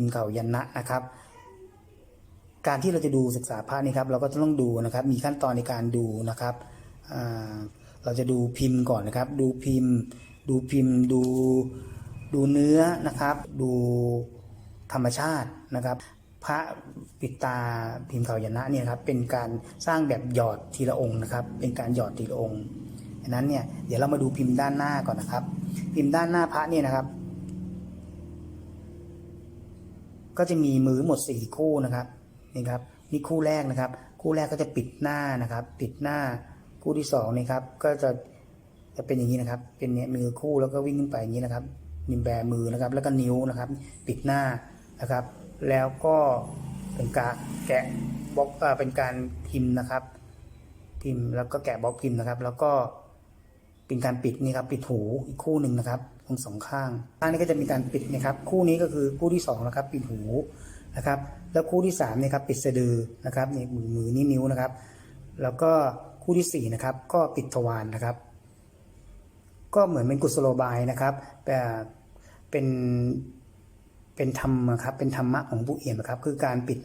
พิมพ์เก่ายันนะนะครับ การที่เราจะดูศึกษาพระนี่ครับ เราก็จะต้องดูนะครับ มีขั้นตอนในการดูนะครับเราจะดูพิมพ์ก่อนนะครับ ดูพิมพ์ ดูพิมพ์ ดูดูเนื้อนะครับ ดูธรรมชาตินะครับ พระปิตาพิมพ์เก่ายันนะเนี่ยครับเป็นการสร้างแบบหยอดทีละองค์นะครับ เป็นการหยอดทีละองค์ดังนั้นเนี่ยเดี๋ยวเรามาดูพิมพ์ด้านหน้าก่อนนะครับ พิมพ์ด้านหน้าพระเนี่ยนะครับ ก็จะมีมือหมดสี่คู่นะครับนี่ครับนี่คู่แรกนะครับ คู่แรกก็จะปิดหน้านะครับ ปิดหน้าคู่ที่สองนี่ครับก็จะจะเป็นอย่างนี้นะครับ เป็นเนี่ยมือคู่แล้วก็วิ่งขึ้นไปอย่างนี้นะครับนิมแบมือนะครับ แล้วก็นิ้วนะครับ ปิดหน้านะครับ แล้วก็เป็นการแกะบล็อกอ่อเป็นการพิมพ์นะครับ พิมพ์แล้วก็แกะบล็อกพิมพ์นะครับ แล้วก็เป็นการปิดนี่ครับ ปิดหูอีกคู่หนึ่งนะครับ ทั้งสองข้างข้างนี้ก็จะมีการปิดนะครับ คู่นี้ก็คือคู่ที่สองนะครับปิดหูนะครับ แล้วคู่ที่สามนี่ครับปิดสะดือนะครับนี่มือมือนี่นิ้วนะครับ แล้วก็คู่ที่สี่นะครับก็ปิดทวารนะครับ ก็เหมือนเป็นกุศโลบายนะครับแต่เป็นเป็นธรรมนะครับเป็นธรรมะของผู้เอี่ยมนะครับ คือการปิด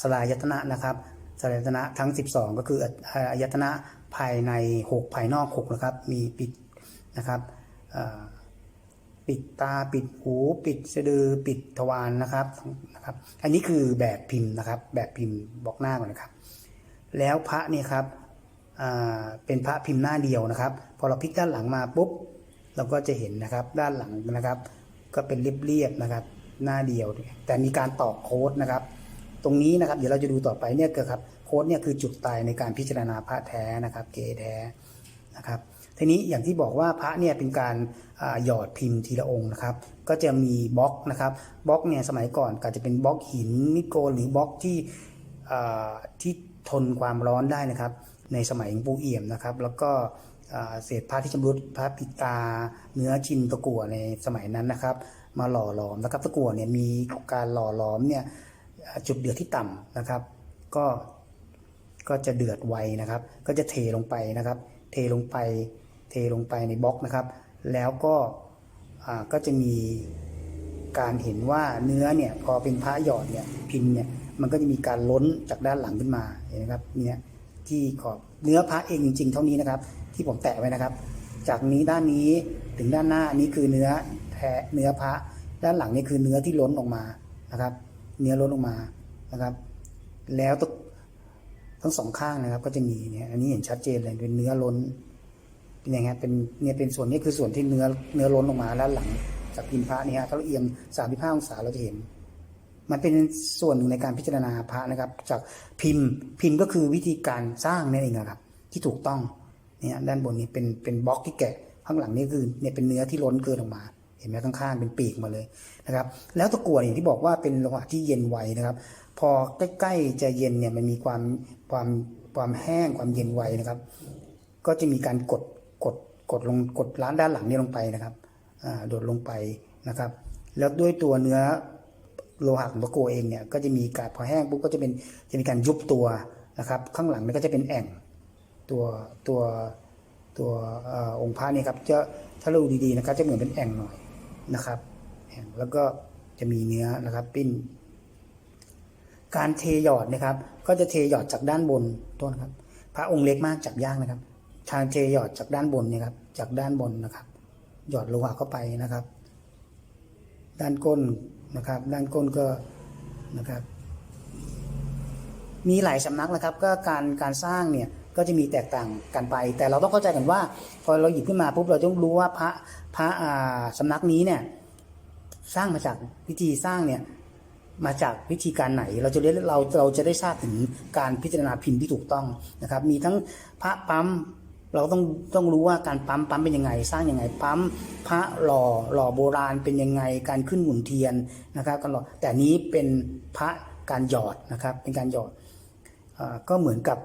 สลายยตนะนะครับสลายยตนะทั้ง 12 ก็คืออายตนะภายใน 6 ภายนอก6นะครับมีปิดนะครับ ปิดตาปิดหู ปิดสะดือปิดทวารนะครับนะครับ อันนี้คือแบบพิมพ์นะครับ แบบพิมพ์บอกหน้าก่อนนะครับ แล้วพระเนี่ยครับอ่าเป็นพระพิมพ์หน้าเดียวนะครับ พอเราพลิกด้านหลังมาปุ๊บเราก็จะเห็นนะครับด้านหลังนะครับ ก็เป็นเรียบๆนะครับ หน้าเดียว แต่มีการต่อโค้ดนะครับ ตรงนี้นะครับ เดี๋ยวเราจะดูต่อไปเนี่ยเกิดครับโค้ดเนี่ยคือจุดตายในการพิจารณาพระแท้นะครับ เกแท้นะครับ ทีนี้อย่างที่บอกว่าพระเนี่ยเป็นการหยอดพิมพ์ทีละองค์นะครับ ก็จะมีบล็อกนะครับบล็อกเนี่ยสมัยก่อนก็จะเป็นบล็อกหินนิโกหรือบล็อกที่ที่ทนความร้อนได้นะครับ ในสมัยหลวงปูเอี่ยมนะครับ แล้วก็เศษผ้าที่ชำรุดพระปิตา เนื้อชินตะกั่วในสมัยนั้นนะครับ มาหล่อหลอมนะครับตะกั่วเนี่ยมีการหล่อหลอมเนี่ยจุดเดือดที่ต่ำนะครับ ก็ก็จะเดือดไวนะครับ ก็จะเทลงไปนะครับ เทลงไป ทลงไปในบล็อกนะครับ แล้วก็ก็จะมีการเห็นว่าเนื้อเนี่ยพอเป็นพระหยอดเนี่ยพิมพ์เนี่ยมันก็จะมีการล้นจากด้านหลังขึ้นมาเห็นไหมครับเนี่ยที่ขอบเนื้อพระเองจริง ๆ เท่านี้นะครับ ที่ผมแตะไว้นะครับ จากนี้ด้านนี้ถึงด้านหน้าอันนี้คือเนื้อแท้เนื้อพระด้านหลังนี่คือเนื้อที่ล้นออกมานะครับ เนื้อล้นออกมานะครับ แล้วตวทั้งสองข้างนะครับ ก็จะมีเนี่ยอันนี้เห็นชัดเจนเลยเป็นเนื้อล้น เป็นยังไงเป็นเนี่ยเป็นส่วนนี้คือส่วนที่เนื้อเนื้อล้นออกมาด้านหลังจากพิมพ์พระเนี่ยฮะถ้าเราเอียงสามสิบห้าองศาเราจะเห็น มันเป็นส่วนหนึ่งในการพิจารณาพระนะครับ จากพิมพ์พิมพ์ก็คือวิธีการสร้างนั่นเองครับ ที่ถูกต้องเนี่ยด้านบนนี้เป็นเป็นบล็อกที่แกะข้างหลังนี่คือเนี่ยเป็นเนื้อที่ล้นเกินออกมา เห็นไหมข้างๆเป็นปีกมาเลยนะครับ แล้วตะกั่วอย่างที่บอกว่าเป็นโลหะที่เย็นไวนะครับ พอใกล้ๆจะเย็นเนี่ยมันมีความความความแห้งความเย็นไวนะครับ ก็จะมีการกด กดกดลงกดร้านด้านหลังนี้ลงไปนะครับโดดลงไปนะครับ แล้วด้วยตัวเนื้อโลหะของตะโกเองเนี่ยก็จะมีการพอแห้งปุ๊บก็จะเป็นจะมีการยุบตัวนะครับ ข้างหลังนี่ก็จะเป็นแอ่งตัวตัวตัวอองค์พระนี่ครับจะถ้าเราดูดีๆนะครับจะเหมือนเป็นแอ่งหน่อยนะครับแอ่งแล้วก็จะมีเนื้อนะครับปิ้น การเทหยอดนะครับ ก็จะเทหยอดจากด้านบนต้นครับ พระองค์เล็กมากจับยากนะครับ ทางเทหยอดจากด้านบนเนี่ยครับจากด้านบนนะครับ หยอดโลหะเข้าไปนะครับ ด้านก้นนะครับ ด้านก้นก็นะครับ มีหลายสำนักนะครับ ก็การการสร้างเนี่ยก็จะมีแตกต่างกันไป แต่เราต้องเข้าใจกันว่า พอเราหยิบขึ้นมาปุ๊บเราต้องรู้ว่าพระพระอ่าสำนักนี้เนี่ยสร้างมาจากวิธีสร้างเนี่ยมาจากวิธีการไหนเราจะเรียนเราเราจะได้ทราบถึงการพิจารณาพิมพ์ที่ถูกต้องนะครับ มีทั้งพระปั๊ม เราต้องต้องรู้ว่าการปั๊มปั๊มเป็นยังไง สร้างยังไงปั๊มพระหล่อหล่อโบราณเป็นยังไง การขึ้นหมุนเทียนนะครับการหล่อแต่นี้เป็นพระการหยอดนะครับเป็นการหยอดอก็เหมือนกับ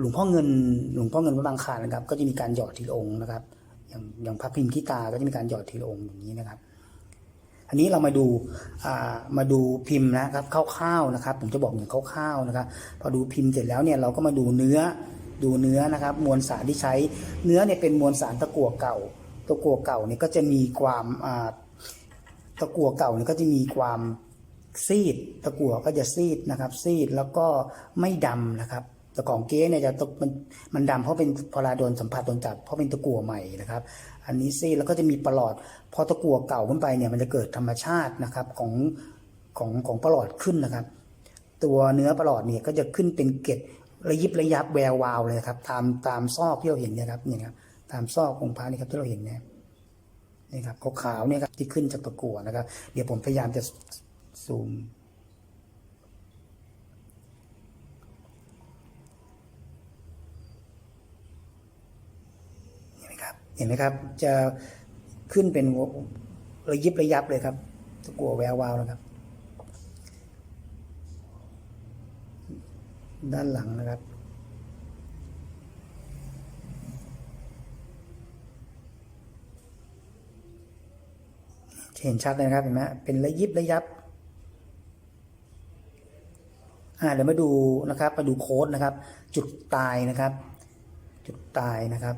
หลวงพ่อเงินหลวงพ่อเงินวัดบางคานนะครับ ก็จะมีการหยอดทีละองค์นะครับ อย่างอย่างพระพิมพ์ขี้ตาก็จะมีการหยอดทีละองค์อย่างนี้นะครับอันนี้เรามาดูมาดูพิมพ์นะครับคร่าวๆนะครับ ผมจะบอกอย่างคร่าวๆนะครับ พอดูพิมพ์เสร็จแล้วเนี่ยเราก็มาดูเนื้อ ดูเนื้อนะครับ มวลสารที่ใช้เนื้อเนี่ยเป็นมวลสารตะกั่วเก่า ตะกั่วเก่าเนี่ยก็จะมีความตะกั่วเก่าเนี่ยก็จะมีความซีด ตะกั่วก็จะซีดนะครับ ซีดแล้วก็ไม่ดำนะครับแต่ของเก๊เนี่ยจะตกมันมันดำเพราะเป็นพอลาโดนสัมผัสโดนจับเพราะเป็นตะกั่วใหม่นะครับ อันนี้ซีดแล้วก็จะมีประหลอด พอตะกั่วเก่าขึ้นไปเนี่ยมันจะเกิดธรรมชาตินะครับของของของประหลอดขึ้นนะครับ ตัวเนื้อประหลอดเนี่ยก็จะขึ้นเป็นเกล็ด ระยิบระยับแวววาวเลยครับ ตามตามซอกที่เราเห็นนี่ยครับนี่ครับตามซอกองค์พระนี่ครับที่เราเห็นเนี่ยนี่ครับขาวๆเนี่ยครับที่ขึ้นจากตะกั่วนะครับ เดี๋ยวผมพยายามจะซูมเห็นไหมครับเห็นไหมครับจะขึ้นเป็นระยิบระยับเลยครับตะกั่วแวววาวนะครับ ด้านหลังนะครับ เห็นชัดเลยนะครับเห็นไหมเป็นระยิบระยับอ่าเดี๋ยวมาดูนะครับมาดูโค้ดนะครับ จุดตายนะครับ จุดตายนะครับ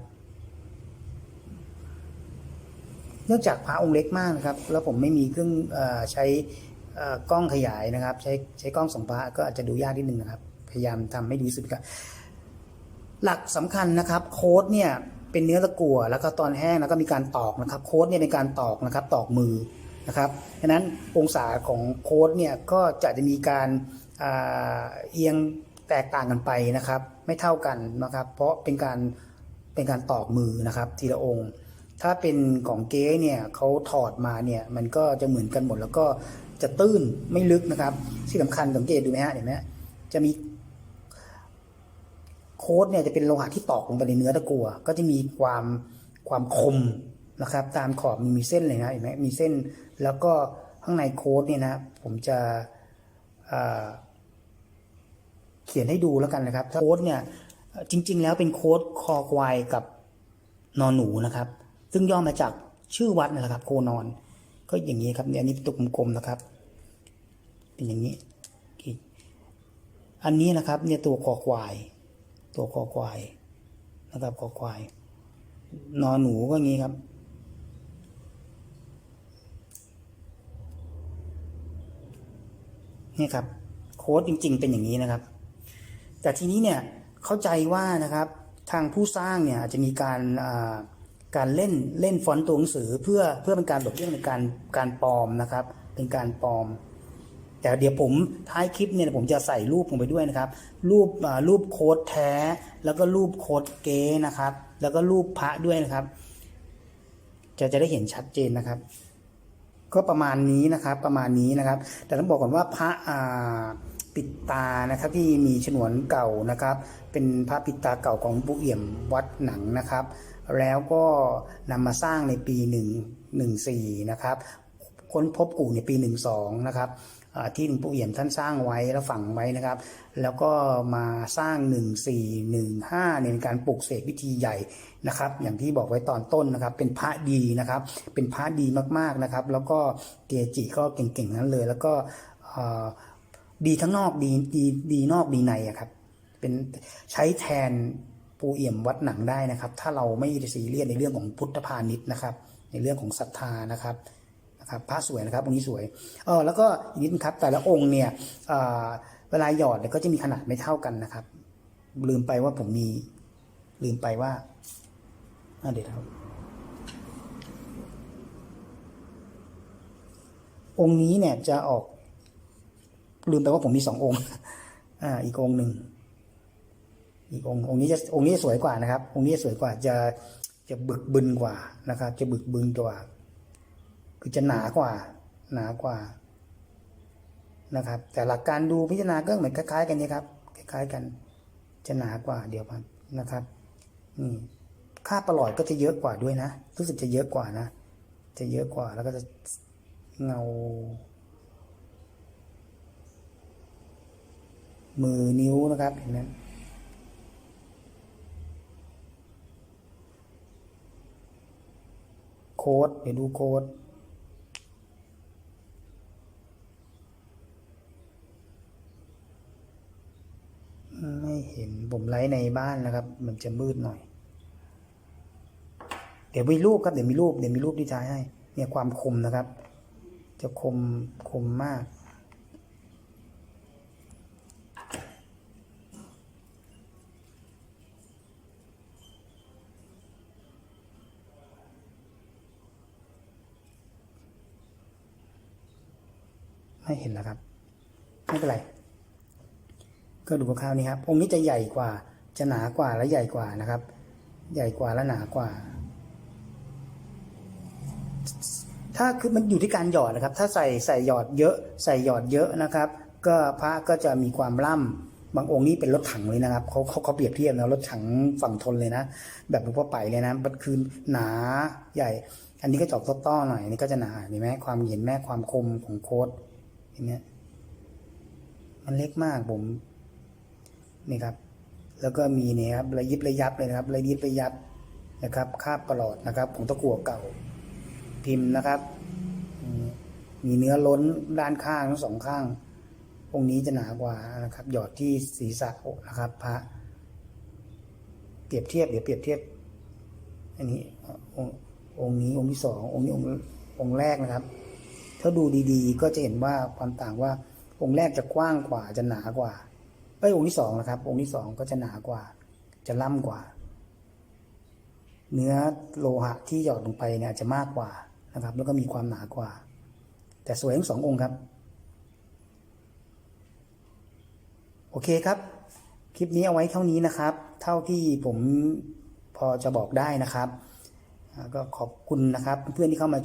เนื่องจากพระองค์เล็กมากนะครับ แล้วผมไม่มีเครื่องอใช้กล้องขยายนะครับ ใช้ใช้กล้องส่องพระก็อาจจะดูยากนิดนึงนะครับ พยายามทำให้ดีสุดครับหลักสำคัญนะครับโค้ดเนี่ยเป็นเนื้อตะกั่วแล้วก็ตอนแห้งแล้วก็มีการตอกนะครับ โค้ดเนี่ยเป็นการตอกนะครับตอกมือนะครับฉะนั้นองศาของโค้ดเนี่ยก็จะจะมีการเอียงแตกต่างกันไปนะครับ ไม่เท่ากันนะครับ เพราะเป็นการเป็นการตอกมือนะครับ ทีละองค์ ถ้าเป็นของเก๊เนี่ยเขาถอดมาเนี่ยมันก็จะเหมือนกันหมดแล้วก็จะตื้นไม่ลึกนะครับ ที่สำคัญสังเกตดูไหมฮะเห็นไหมจะมี โค้ดเนี่ยจะเป็นโลหะที่ตอกลงไปในเนื้อตะกัวก็จะมีความความคมนะครับ ตามขอบมีมีเส้นเลยนะเห็นไหมมีเส้น แล้วก็ข้างในโค้ดเนี่ยนะผมจะเขียนให้ดูแล้วกันนะครับโค้ดเนี่ยจริง ๆ แล้วเป็นโค้ดคอควายกับนอนหนูนะครับ ซึ่งย่อมาจากชื่อวัดนั่แหละครับ โคนอน ก็อย่างนี้ครับเนี่ยอันนี้ตัวกลมๆนะครับ เป็นอย่างนี้ อันนี้นะครับเนี่ยตัวคอควาย ตัวคอควายนะครับคอควาย นอนหนูก็งี้ครับ นี่ครับ โค้ดจริง ๆ เป็นอย่างนี้นะครับ แต่ทีนี้เนี่ยเข้าใจว่านะครับทางผู้สร้างเนี่ยอาจจะมีการการเล่นเล่นฟอนต์ตัวหนังสือเพื่อเพื่อเป็นการหลบเลี่ยงในการการปลอมนะครับ เป็นการปลอม แต่เดี๋ยวผมท้ายคลิปเนี่ยผมจะใส่รูปลงไปด้วยนะครับ รูปรูปโค้ดแท้ แล้วก็รูปโค้ดเก๊นะครับ แล้วก็รูปพระด้วยนะครับ จะจะได้เห็นชัดเจนนะครับ ก็ประมาณนี้นะครับ ประมาณนี้นะครับ แต่ต้องบอกก่อนว่าพระอ่าปิดตานะครับที่มีฉนวนเก่านะครับ เป็นพระปิดตาเก่าของปู่เอี่ยมวัดหนังนะครับ แล้วก็นำมาสร้างในปี 1 14 นะครับ ค้นพบกู่ในปี 12 นะครับ ที่หลวงปู่เอี่ยมท่านสร้างไว้แล้วฝังไว้นะครับ แล้วก็มาสร้าง 1415เนี่ยเป็นการปลูกเสกวิธีใหญ่นะครับ อย่างที่บอกไว้ตอนต้นนะครับ เป็นพระดีนะครับ เป็นพระดีมากๆนะครับ แล้วก็เกจิก็เก่งๆนั้นเลย แล้วก็ดีทั้งนอกดีดีดีนอกดีในอะครับเป็นใช้แทนปูเอี่ยมวัดหนังได้นะครับ ถ้าเราไม่ซีเรียสในเรื่องของพุทธพาณิชย์นะครับ ในเรื่องของศรัทธานะครับ นะครับพระสวยนะครับองค์นี้สวยเออแล้วก็อีกนิดนึงครับแต่ละองค์เนี่ยเออเวลาหยอดเนี่ยก็จะมีขนาดไม่เท่ากันนะครับ ลืมไปว่าผมมีลืมไปว่าอะเดี๋ยวครับองค์นี้เนี่ยจะออกลืมไปว่าผมมีสององค์ อ่า อีกองค์หนึ่ง อีกองค์องค์นี้จะองค์นี้จะสวยกว่านะครับ องค์นี้สวยกว่าจะจะบึกบึนกว่านะครับ จะบึกบึนกว่า คือจะหนากว่า หนากว่านะครับ แต่หลักการดูพิจารณาก็เหมือนคล้ายๆ กันนี่ครับคล้ายๆ กันจะหนากว่าเดี๋ยวครับนะครับนี่ค่าประหลอดก็จะเยอะกว่าด้วยนะ รู้สึกจะเยอะกว่านะ จะเยอะกว่าแล้วก็จะเงา มือนิ้วนะครับเห็นไหมโค้ดเดี๋ยวดูโค้ด ช้ในบ้านนะครับ มันจะมืดหน่อย เดี๋ยวมีรูปครับเดี๋ยวมีรูปเดี๋ยวมีรูปที่ใช้ให้ เนี่ยความคมนะครับ จะคมคมมากไม่เห็นแล้วครับ ไม่เป็นไร ก็ดูคร่าวๆนี้ครับ องค์นี้จะใหญ่กว่า จะหนากว่าและใหญ่กว่านะครับ ใหญ่กว่าและหนากว่า ถ้าคือมันอยู่ที่การหยอดนะครับ ถ้าใส่ใส่หยอดเยอะ ใส่หยอดเยอะนะครับ ก็พระก็จะมีความล่ำบางองค์นี้เป็นรถถังเลยนะครับเขาเขาเขาเปรียบเทียบนะรถถังฝั่งทนเลยนะ แบบหลวงพ่อไปเลยนะมันคือหนาใหญ่ อันนี้ก็จอกต้อหน่อยอันนี้ก็จะหนาเห็นไหมความเห็นแม่ความคมของโค้ดเห็นไหมมันเล็กมากผมนี่ครับ แล้วก็มีเนี่ยครับระยิบระยับเลยนะครับระยิบระยับนะครับคาบประหลอดนะครับของตะกั่วเก่าพิมพ์นะครับ มีเนื้อล้นด้านข้างทั้งสองข้างองค์นี้จะหนากว่านะครับ หยอดที่ศีรษะนะครับ พระ เปรียบเทียบเดี๋ยวเปรียบเทียบ อันนี้องค์องค์นี้องค์ที่สององค์นี้องค์องค์แรกนะครับ ถ้าดูดีๆ ก็จะเห็นว่าความต่างว่าองค์แรกจะกว้างกว่าจะหนากว่า เอ้ยองค์ที่สองนะครับ องค์ที่สองก็จะหนากว่า จะล่ำกว่า เนื้อโลหะที่หยอดลงไปเนี่ยจะมากกว่านะครับ แล้วก็มีความหนากว่า แต่สวยทั้งสององค์ครับ โอเคครับ คลิปนี้เอาไว้เท่านี้นะครับ เท่าที่ผมพอจะบอกได้นะครับ ก็ขอบคุณนะครับ เพื่อนที่เข้ามา